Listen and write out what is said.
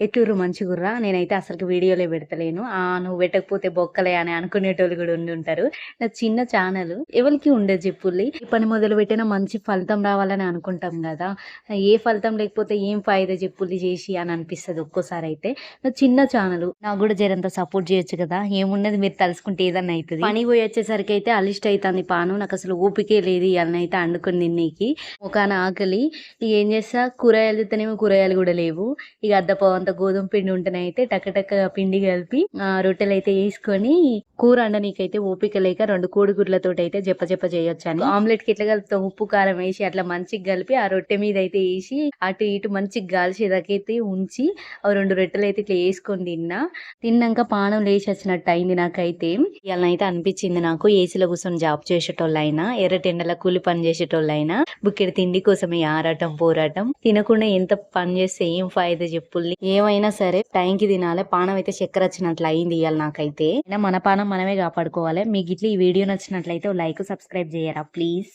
ఎట్లుర్రు మంచిగుర్రా నేనైతే అసలు వీడియోలే పెడతలేను. ఆ నువ్వు పెట్టకపోతే బొక్కలే అని అనుకునేటోళ్ళు కూడా ఉండి ఉంటారు. నా చిన్న ఛానల్ ఎవరికి ఉండదు చెప్పుల్లి. ఈ పని మొదలు పెట్టినా మంచి ఫలితం రావాలని అనుకుంటాం కదా. ఏ ఫలితం లేకపోతే ఏం ఫాయిదా చెప్పుల్లి చేసి అని అనిపిస్తుంది ఒక్కోసారి అయితే నా చిన్న ఛానల్ నాకు కూడా జరంత సపోర్ట్ చేయొచ్చు కదా. ఏమున్నది మీరు తలుసుకుంటే ఏదన్నా అవుతుంది పని పోయి వచ్చేసరికి అయితే అలిస్ట్ అవుతుంది పాను. నాకు అసలు ఊపికే లేదు ఇవన్నీ అయితే అండుకుని తిన్నీకి. ఒక ఆకలి. ఇక ఏం చేస్తా? కూరగాయలు తినేమో కూరగాయలు కూడా లేవు. ఇక అద్దపావు గోధుమ పిండి ఉంటేనైతే టక టక పిండి కలిపి ఆ, రొట్టెలు అయితే వేసుకొని కూర అండనీకైతే ఓపిక లేక రెండు కోడిగుడ్లతో అయితే జప్ప జప్ప ఆమ్లెట్కి ఎట్లా కలుపుతాం? ఉప్పు కారం వేసి అట్లా మంచిగా కలిపి ఆ రొట్టె మీద అయితే వేసి అటు ఇటు మంచిగా గాల్చేదాకైతే ఉంచి ఆ రెండు రొట్టెలు అయితే ఇట్లా వేసుకొని తిన్నా. తిన్నాక పానం లేచి వచ్చినట్టు అయింది నాకైతే. ఇవాళ అయితే అనిపించింది నాకు. ఏసీలో కూర్చొని జాబ్ చేసేటోళ్ళైనా ఎర్రటెండల కూలి పని చేసేటోళ్ళైనా బుక్కెడు తిండి కోసమే ఆరాటం పోరాటం. తినకుండా ఎంత పని చేస్తే ఏం ఫాయిదా చెప్పుల్ని. ఏమైనా సరే టైంకి తినాలి. పానం అయితే చక్కెర వచ్చినట్లు అయింది ఇవాళ నాకైతే. మన పానం మనమే కాపాడుకోవాలి. మీకు ఇట్లా ఈ వీడియో నచ్చినట్లయితే లైక్ సబ్స్క్రైబ్ చేయరా ప్లీజ్?